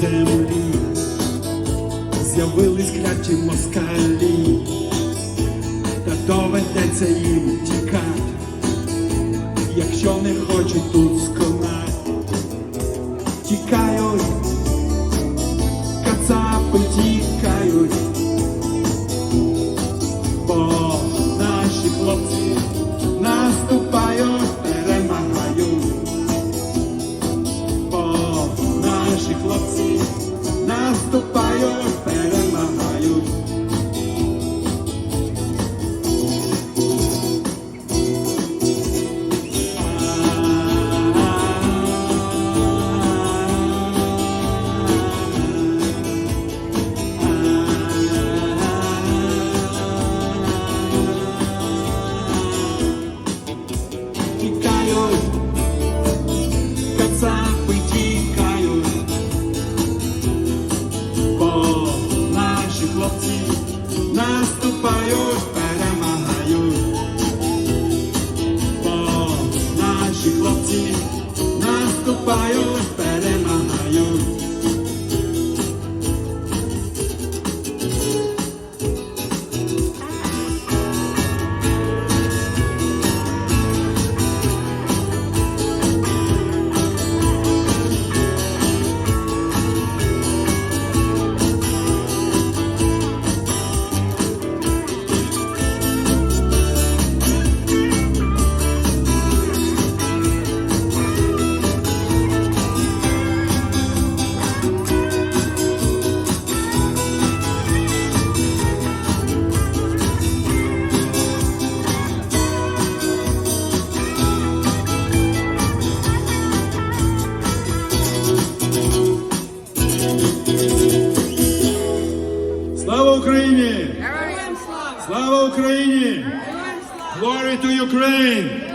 землі, з'явились кляті москалі, та доведеться їм тікати, якщо не хочуть тут сконати. Тікають, кацапи тікають, the fire. last Слава Україні! Слава! Україні! Glory to Ukraine!